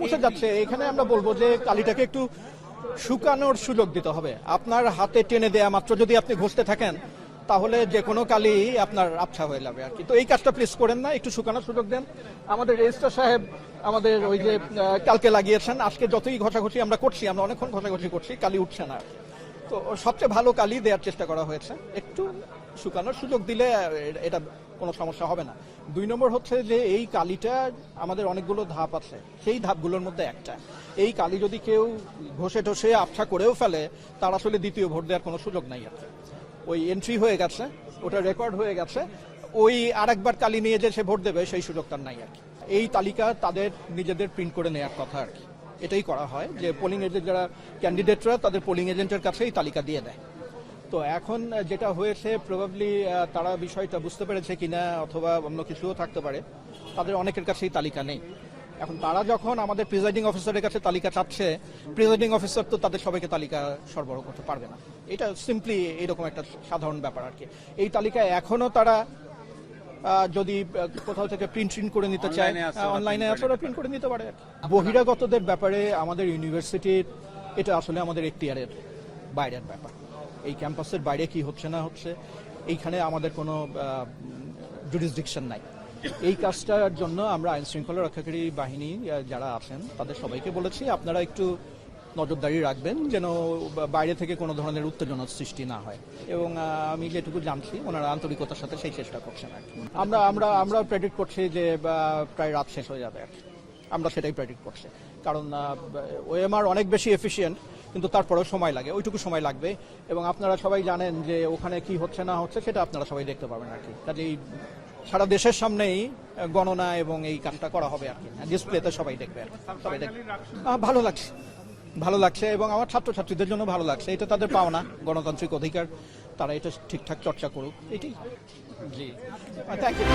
মুছে যাচ্ছে। এখানে আমরা বলব যে কালিটাকে একটু শুকানোর সুযোগ দিতে হবে। আপনার হাতে টেনে দেয়া মাত্র যদি আপনি ঘষতে থাকেন, তাহলে যে কোনো কালি আপনার আবছা হয়ে যাবে আর কি। তো এই কাজটা প্লিজ করেন না, একটু শুকানোর সুযোগ দেন। আমাদের রেজিস্টার সাহেব, আমাদের ওই যে কালকে লাগিয়েছেন। আজকে যতই ঘষাঘষি আমরা করছি, আমরা অনেকক্ষণ ঘষাঘষি করছি, কালি উঠছে না। তো সবচেয়ে ভালো কালি দেওয়ার চেষ্টা করা হয়েছে। একটু শুকানোর সুযোগ দিলে এটা কোনো সমস্যা হবে না। দুই নম্বর হচ্ছে যে এই কালিটা আমাদের অনেকগুলো ধাপ আছে। সেই ধাপগুলোর মধ্যে একটা। এই কালি যদি কেউ ঘষে ঠসে আবছা করেও ফেলে, তার আসলে দ্বিতীয় ভোট দেওয়ার কোনো সুযোগ নাই আর ওই এন্ট্রি হয়ে গেছে, ওটা রেকর্ড হয়ে গেছে। ওই আরেকবার কালি নিয়ে যে সে ভোট দেবে, সেই সুযোগ তার নাই আর কি। এই তালিকা তাদের নিজেদের প্রিন্ট করে নেওয়ার কথা আর কি। এটাই করা হয় যে পোলিং এজেন্ট যারা ক্যান্ডিডেটরা তাদের পোলিং এজেন্টের কাছেই তালিকা দিয়ে দেয়। তো এখন যেটা হয়েছে প্রবাবলি তারা বিষয়টা বুঝতে পেরেছে কিনা অথবা অন্য কিছুও থাকতে পারে, তাদের অনেকের কাছেই তালিকা নেই। এখন তারা যখন আমাদের প্রিজাইডিং অফিসারের কাছে তালিকা চাচ্ছে প্রিজাইডিং অফিসার তো তাদের সবাইকে তালিকা সরবরাহ করতে পারবে না। এটা সিম্পলি এরকম একটা সাধারণ ব্যাপার আর কি। এই তালিকায় এখনও তারা যদি কোথাও থেকে প্রিন্ট প্রিন্ট করে নিতে চায় অনলাইনে আছে ওরা প্রিন্ট করে নিতে পারে বহিরাগতদের ব্যাপারে আমাদের ইউনিভার্সিটির এটা আসলে আমাদের এখতিয়ারের বাইরের ব্যাপার। এই ক্যাম্পাসের বাইরে কি হচ্ছে না হচ্ছে এইখানে আমাদের কোনো জুরিসডিকশন নাই। এই কাজটার জন্য আমরা আইন শৃঙ্খলা রক্ষাকারী বাহিনী যারা আছেন তাদের সবাইকে বলেছি আপনারা একটু নজরদারি রাখবেন যেন বাইরে থেকে কোনো ধরনের উত্তেজনার সৃষ্টি না হয় এবং আমি যেটুকু জানছি ওনারা আন্তরিকতার সাথে সেই চেষ্টা করছেন আর কি। আমরা আমরা আমরা প্রেডিক্ট করছি যে প্রায় রাত শেষ হয়ে যাবে আর। আমরা সেটাই প্রেডিক্ট করছি কারণ ওএমআর অনেক বেশি এফিসিয়েন্ট কিন্তু তারপরেও সময় লাগে ওইটুকু সময় লাগবে এবং আপনারা সবাই জানেন যে ওখানে কি হচ্ছে না হচ্ছে সেটা আপনারা সবাই দেখতে পাবেন আর কি কাজেই সারা দেশের সামনেই গণনা এবং এই কাজটা করা হবে আর কি ডিসপ্লেতে সবাই দেখবে আর কি। সবাই দেখবে ভালো লাগছে ভালো লাগছে এবং আমার ছাত্রছাত্রীদের জন্য ভালো লাগছে। এটা তাদের পাওনা গণতান্ত্রিক অধিকার। তারা এটা ঠিকঠাক চর্চা করুক। এটাই। জি। Thank you